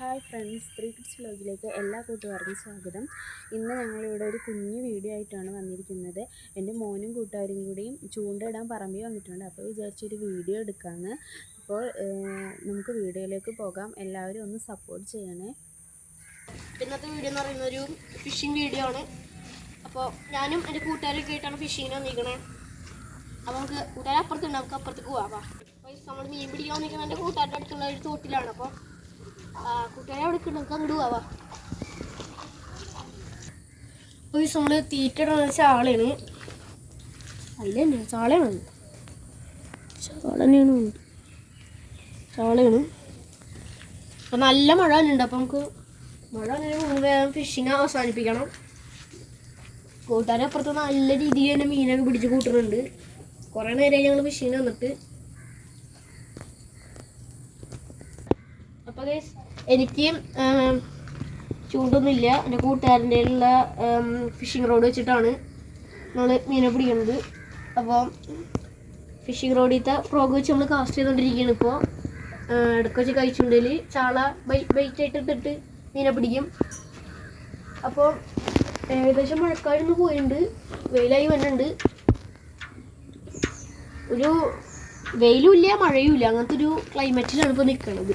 Hi friends three kids വ്ലോഗിലേക്ക് എല്ലാ കൂട്ടുകാർക്കും സ്വാഗതം. ഇന്ന് ഞങ്ങളിവിടെ ഒരു കുഞ്ഞു വീഡിയോ ആയിട്ടാണ് വന്നിരിക്കുന്നത്. എന്റെ മോനും കൂട്ടുകാരും കൂടിയും ചൂണ്ടയിടാൻ പറമ്പിൽ വന്നിട്ടുണ്ട്. അപ്പോൾ വിചാരിച്ചൊരു വീഡിയോ എടുക്കാമെന്ന് അപ്പോൾ നമുക്ക് വീഡിയോയിലേക്ക് പോകാം. എല്ലാവരും ഒന്ന് സപ്പോർട്ട് ചെയ്യണേ. ഇന്നത്തെ വീഡിയോ എന്ന് പറയുന്ന ഒരു ഫിഷിംഗ് വീഡിയോ ആണ്. അപ്പോൾ ഞാനും എന്റെ കൂട്ടുകാരൊക്കെ ആയിട്ടാണ് ഫിഷിങ്ങിന് വന്നിരിക്കണേ. അപ്പോൾ നമുക്ക് കൂട്ടുകാരെ അപ്പുറത്തുണ്ട് നമുക്ക് അപ്പുറത്തേക്ക് പോവാം. അപ്പോൾ നമ്മൾ മീൻ പിടിക്കാൻ വന്നിരിക്കുന്നത് എന്റെ കൂട്ടുകാരുടെ അടുത്തുള്ള ഒരു തോട്ടിലാണ്. അപ്പോൾ നമ്മൾ തീറ്റ ചാളയാണ്. അല്ല ചാളയാണ്. ചാള തന്നെയാണ് ചാളയാണ്. അപ്പോൾ നല്ല മഴ ഉണ്ട് അപ്പൊ നമുക്ക് മഴ വേഗം ഫിഷിങ് അവസാനിപ്പിക്കണം. കൂട്ടുകാരെ അപ്പുറത്ത് നല്ല രീതിയിൽ തന്നെ മീനൊക്കെ പിടിച്ച് കൂട്ടുന്നുണ്ട്. കുറേ നേരമായി ഞങ്ങൾ ഫിഷിങ് വന്നിട്ട്. അപ്പോൾ ഗൈസ് എനിക്ക് ചൂണ്ടൊന്നുമില്ല. എന്റെ കൂട്ടുകാരന്റെ ഉള്ള ഫിഷിംഗ് റോഡ് വെച്ചിട്ടാണ് നമ്മൾ മീനെ പിടിക്കുന്നത്. അപ്പോൾ ഫിഷിംഗ് റോഡിലത്തെ ഫ്രോഗ് വെച്ച് നമ്മൾ കാസ്റ്റ് ചെയ്തുകൊണ്ടിരിക്കുകയാണ് ഇപ്പോൾ ഇടയ്ക്ക് വെച്ച് കഴിച്ചുണ്ടെങ്കിൽ ചാള ബൈറ്റായിട്ട് ഇട്ടിട്ട് മീനെ പിടിക്കും. അപ്പോൾ ഏകദേശം മഴക്കാലൊന്ന് പോയിട്ടുണ്ട്. വെയിലായി വരുന്നുണ്ട് ഒരു വെയിലും ഇല്ല മഴയും ഇല്ല. അങ്ങനത്തെ ഒരു ക്ലൈമറ്റിലാണ് ഇപ്പോൾ നിൽക്കുന്നത്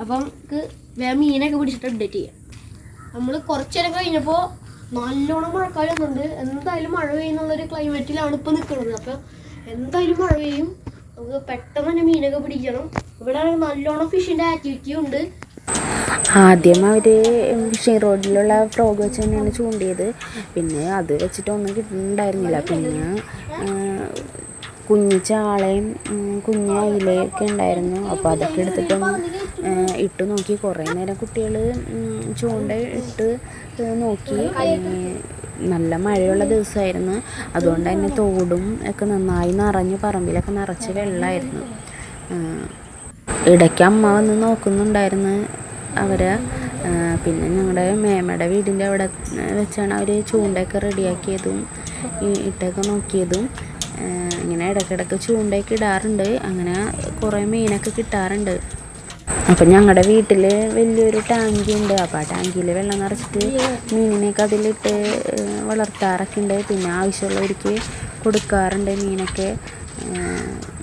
അപ്പം നമുക്ക് വേറെ മീനൊക്കെ പിടിച്ചിട്ട് അപ്ഡേറ്റ് ചെയ്യാം. നമ്മൾ കുറച്ചേരം കഴിഞ്ഞപ്പോൾ നല്ലോണം മഴക്കാലം ഉണ്ട് എന്തായാലും മഴ പെയ്യുന്നുള്ളൊരു ക്ലൈമറ്റിലാണ് ഇപ്പോൾ നിൽക്കുന്നത് അപ്പം എന്തായാലും മഴ പെയ്യും. നമുക്ക് പെട്ടെന്ന് തന്നെ മീനൊക്കെ പിടിക്കണം. ഇവിടെ നല്ലോണം ഫിഷിന്റെ ആക്ടിവിറ്റി ഉണ്ട്. ആദ്യം അവർ ഫിഷിംഗ് റോഡിലുള്ള ഫ്രോഗ് വെച്ച് തന്നെയാണ് ചൂണ്ടിയത്. പിന്നെ അത് വെച്ചിട്ടൊന്നും കിട്ടുന്നുണ്ടായിരുന്നില്ല പിന്നെ കുഞ്ഞു ചാളയും കുഞ്ഞു അയിലയൊക്കെ ഉണ്ടായിരുന്നു. അപ്പോൾ അതൊക്കെ എടുത്തിട്ടും ആ, ഇട്ട് നോക്കി. കുറേ നേരം കുട്ടികൾ ചൂണ്ട ഇട്ട് നോക്കി. നല്ല മഴയുള്ള ദിവസമായിരുന്നു. അതുകൊണ്ട് തന്നെ തോടും ഒക്കെ നന്നായി നിറഞ്ഞ് പറമ്പിലൊക്കെ നിറച്ച് വെള്ളമായിരുന്നു ഇടയ്ക്ക് അമ്മ വന്ന് നോക്കുന്നുണ്ടായിരുന്നു അവരെ. പിന്നെ ഞങ്ങളുടെ മേമയുടെ വീടിന്റെ അവിടെ വെച്ചാണ് അവർ ചൂണ്ടയൊക്കെ റെഡിയാക്കിയതും ഇട്ടൊക്കെ നോക്കിയതും. ഇങ്ങനെ ഇടയ്ക്കിടയ്ക്ക് ചൂണ്ടയൊക്കെ ഇടാറുണ്ട്. അങ്ങനെ കുറേ മീനൊക്കെ കിട്ടാറുണ്ട്. അപ്പം ഞങ്ങളുടെ വീട്ടിൽ വലിയൊരു ടാങ്കി ഉണ്ട്. അപ്പോൾ ആ ടാങ്കിയിൽ വെള്ളം നിറച്ചിട്ട് മീനിനെയൊക്കെ അതിലിട്ട് വളർത്താറൊക്കെ ഉണ്ട് പിന്നെ ആവശ്യമുള്ളവർക്ക് കൊടുക്കാറുണ്ട് മീനൊക്കെ.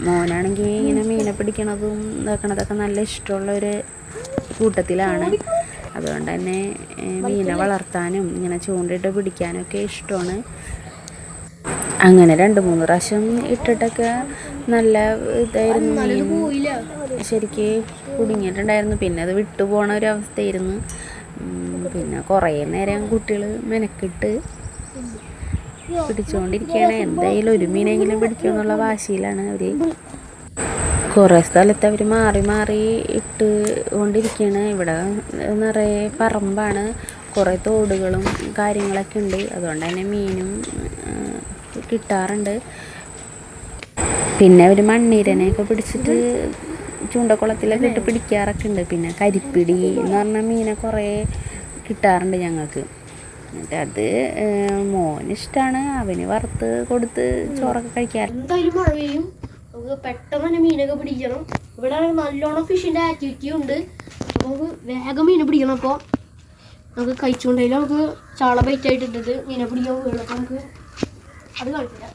മോനാണെങ്കിൽ ഇങ്ങനെ മീനെ പിടിക്കണതും ഇതാക്കണതൊക്കെ നല്ല ഇഷ്ടമുള്ള ഒരു കൂട്ടത്തിലാണ്. അതുകൊണ്ട് തന്നെ മീനെ വളർത്താനും ഇങ്ങനെ ചൂണ്ടിട്ട് പിടിക്കാനും ഒക്കെ ഇഷ്ടമാണ്. അങ്ങനെ രണ്ട് മൂന്ന് പ്രാവശ്യം ഇട്ടിട്ടൊക്കെ നല്ല ഇതായിരുന്നു ശരിക്ക് കുടുങ്ങിയിട്ടുണ്ടായിരുന്നു. പിന്നെ അത് വിട്ടു പോണ ഒരു അവസ്ഥയായിരുന്നു. പിന്നെ കുറേ നേരം കുട്ടികൾ മെനക്കിട്ട് പിടിച്ചുകൊണ്ടിരിക്കുകയാണ് എന്തായാലും ഒരു മീനെങ്കിലും പിടിക്കുമെന്നുള്ള വാശിയിലാണ് അവർ കുറേ സ്ഥലത്ത് അവർ മാറി മാറി ഇട്ട് കൊണ്ടിരിക്കുകയാണ് ഇവിടെ നിറയെ പറമ്പാണ്. കുറേ തോടുകളും കാര്യങ്ങളൊക്കെ ഉണ്ട്. അതുകൊണ്ട് തന്നെ മീനും കിട്ടാറുണ്ട്. പിന്നെ അവർ മണ്ണീരനെയൊക്കെ പിടിച്ചിട്ട് ചൂണ്ടക്കുളത്തിലൊക്കെ ഇട്ട് പിടിക്കാറൊക്കെ ഉണ്ട്. പിന്നെ കരിപ്പിടി എന്ന് പറഞ്ഞ മീനെ കുറേ കിട്ടാറുണ്ട് ഞങ്ങൾക്ക്. എന്നിട്ട് അത് മോനിഷ്ടമാണ് അവന് വറുത്ത് കൊടുത്ത് ചോറൊക്കെ കഴിക്കാറുണ്ട് എന്തായാലും മഴ പെയ്യും നമുക്ക് പെട്ടെന്ന് തന്നെ മീനൊക്കെ പിടിക്കണം. ഇവിടെ നല്ലോണം ഫിഷിന്റെ ആക്ടിവിറ്റി ഉണ്ട്. നമുക്ക് വേഗം മീൻ പിടിക്കണം അപ്പോൾ നമുക്ക് കഴിച്ചുകൊണ്ടെങ്കിലും നമുക്ക് ചാള ബൈറ്റ് ആയിട്ട് ഇട്ടിട്ട് മീനെ പിടിക്കാൻ പോവുകയാണ് അപ്പോൾ നമുക്ക് അത് കാണിച്ചില്ല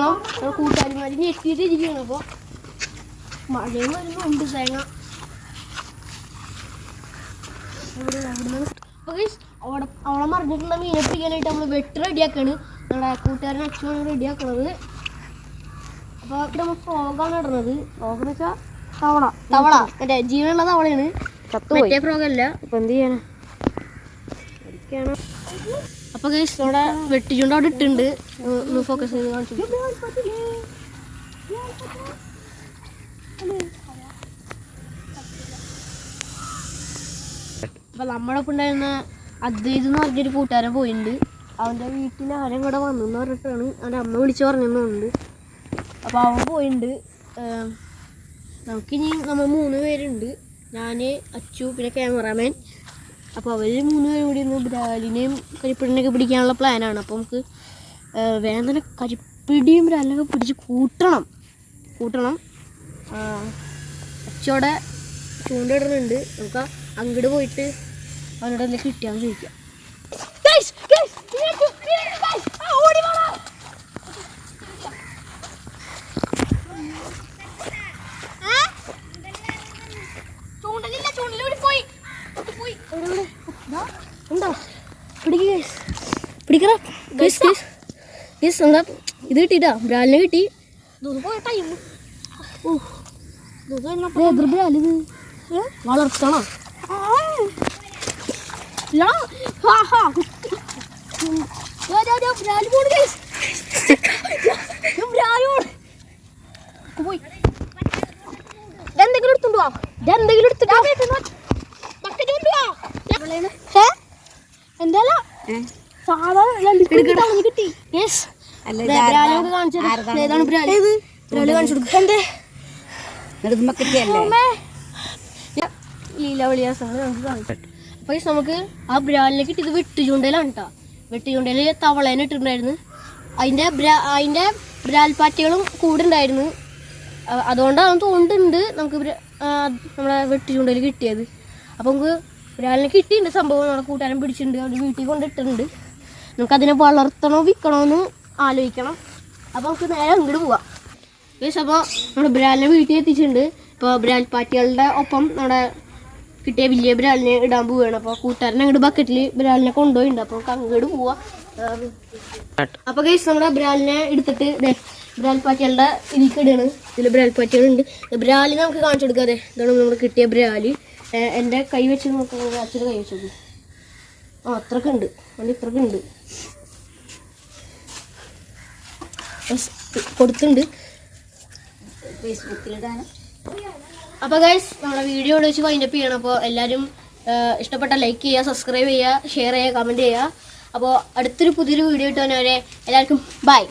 നമ്മുടെ കൂട്ടുകാരിമാര് ഞെട്ടിയിട്ട് ഇരിക്കണം അപ്പോൾ മഴയും വരുന്നുണ്ട് തേങ്ങ. അവളെ അപ്പോൾ അവിടെ അവിടെ മറിഞ്ഞിട്ടുള്ള മീനെ പിടിക്കാനായിട്ട് നമ്മൾ വെട്ട് റെഡിയാക്കാണ്. നമ്മുടെ കൂട്ടുകാരൻ അച്ഛനാണ് റെഡിയാക്കണത്. അപ്പോൾ ഇവിടെ നമ്മൾ ഫ്രോഗാണ് ഇടുന്നത്. ഫ്രോഗ് എന്ന് വെച്ചാൽ തവള. തവള. മറ്റേ ജീവനുള്ള തവളയാണ്. മറ്റേ ഫ്രോഗ് അല്ല ഇപ്പം എന്ത് ചെയ്യണം? അപ്പൊ ഗൈസ് നമ്മുടെ വെട്ടിച്ചുണ്ട് അവിടെ ഇട്ടുണ്ട് ഫോക്കസ് ചെയ്ത് കാണിച്ചു അപ്പൊ നമ്മുടെ ഒപ്പം ഉണ്ടായിരുന്ന അദ്വൈത് എന്ന് പറഞ്ഞൊരു കൂട്ടുകാരൻ പോയിട്ടുണ്ട് അവന്റെ വീട്ടിൽ ആരും കൂടെ വന്നു പറഞ്ഞിട്ടാണ് അവന്റെ അമ്മ വിളിച്ചു പറഞ്ഞിട്ടുണ്ട് അപ്പോൾ അവൻ പോയിട്ടുണ്ട് നമുക്കിനി നമ്മൾ മൂന്ന് പേരുണ്ട്. ഞാൻ അച്ചു പിന്നെ ക്യാമറാമാൻ അപ്പോൾ അവർ മൂന്ന് പേരും കൂടി ഒന്ന് ബ്രാലിനെയും കരിപ്പിടിനെയൊക്കെ പിടിക്കാനുള്ള പ്ലാനാണ് അപ്പോൾ നമുക്ക് തന്നെ കരിപ്പിടിയും ബ്രാലിനൊക്കെ പിടിച്ച് കൂട്ടണം. കൂട്ടണം. അച്ചോടെ ചൂണ്ടിടുന്നുണ്ട് നമുക്ക് അങ്ങോട്ട് പോയിട്ട് അവനോട് കിട്ടിയാന്ന് ചോദിക്കാം. പിടിക്ക് ഗൈസ്. ഗൈസ്. Guys, എന്താ? ഇത് കിട്ടിട്ടാ ബ്രാലിനെ കിട്ടി. വളർത്തണോ? പോയി. എന്തെങ്കിലും എടുത്തുണ്ടോ എന്തെങ്കിലും എടുത്തിട്ടോ ലീലാവളിയാസങ്ങൾ നമുക്ക് ആ ബ്രാലിനെ കിട്ടിയത് വെട്ട് ചൂണ്ടയിലാണ് കേട്ടോ. വെട്ട് ചൂണ്ടയിൽ തവളേനെ ഇട്ടിട്ടുണ്ടായിരുന്നു. അതിന്റെ അതിന്റെ അതിന്റെ ബ്രാൽ പാറ്റികളും കൂടെ ഉണ്ടായിരുന്നു. അ- അതുകൊണ്ടാണ് തോന്നുന്നുണ്ട് നമുക്ക് നമ്മളെ വെട്ട് ചൂണ്ടയിൽ കിട്ടിയത്. അപ്പൊ നമുക്ക് ബ്രാലിനെ കിട്ടിയിട്ടുണ്ട് സംഭവം നമ്മുടെ കൂട്ടുകാരൻ പിടിച്ചിട്ടുണ്ട് അവർ വീട്ടിൽ കൊണ്ടിട്ടുണ്ട് നമുക്കതിനെ വളർത്തണോ വിൽക്കണോ എന്ന് ആലോചിക്കണം. അപ്പോൾ നമുക്ക് നേരെ അങ്ങോട്ട് പോവാം. ഗൈസ് അപ്പോൾ നമ്മുടെ ബ്രാലിനെ വീട്ടിൽ എത്തിച്ചിട്ടുണ്ട്. ഇപ്പോൾ ബ്രാൽ പാറ്റികളുടെ ഒപ്പം നമ്മുടെ കിട്ടിയ വലിയ ബ്രാലിനെ ഇടാൻ പോവുകയാണ് അപ്പോൾ കൂട്ടുകാരൻ അങ്ങോട്ട് ബക്കറ്റിൽ ബ്രാലിനെ കൊണ്ടുപോയിട്ടുണ്ട്. അപ്പോൾ നമുക്ക് അങ്ങോട്ട് പോവാം. അപ്പോൾ കേസ് നമ്മുടെ ബ്രാലിനെ എടുത്തിട്ട് ദേ ബ്രാൽ പാറ്റികളുടെ ഇതിലേക്ക് ഇടുകയാണ് ഇതിൽ ബ്രാൽ പാറ്റികളുണ്ട് ബ്രാലി നമുക്ക് കാണിച്ചു കൊടുക്കാതെ ഇതാണ് നമ്മൾ കിട്ടിയ ബ്രാലി. എന്റെ കൈ വെച്ച് നോക്കുന്നത് അച്ഛന്റെ കൈ വെച്ച് നോക്കും. ആ അത്രയ്ക്ക് ഉണ്ട്. അതിൽ ഇത്രക്ക് ഉണ്ട്. കൊടുത്തിട്ടുണ്ട്. അപ്പോൾ ഗൈസ് നമ്മുടെ വീഡിയോ ഇവിടെ വെച്ച് വൈൻഡപ്പ് ചെയ്യണം. അപ്പോൾ എല്ലാവരും ഇഷ്ടപ്പെട്ട ലൈക്ക് ചെയ്യുക സബ്സ്ക്രൈബ് ചെയ്യുക ഷെയർ ചെയ്യുക കമന്റ് ചെയ്യുക. അപ്പോൾ അടുത്തൊരു പുതിയൊരു വീഡിയോ ഇട്ടുവരെ എല്ലാവർക്കും ബൈ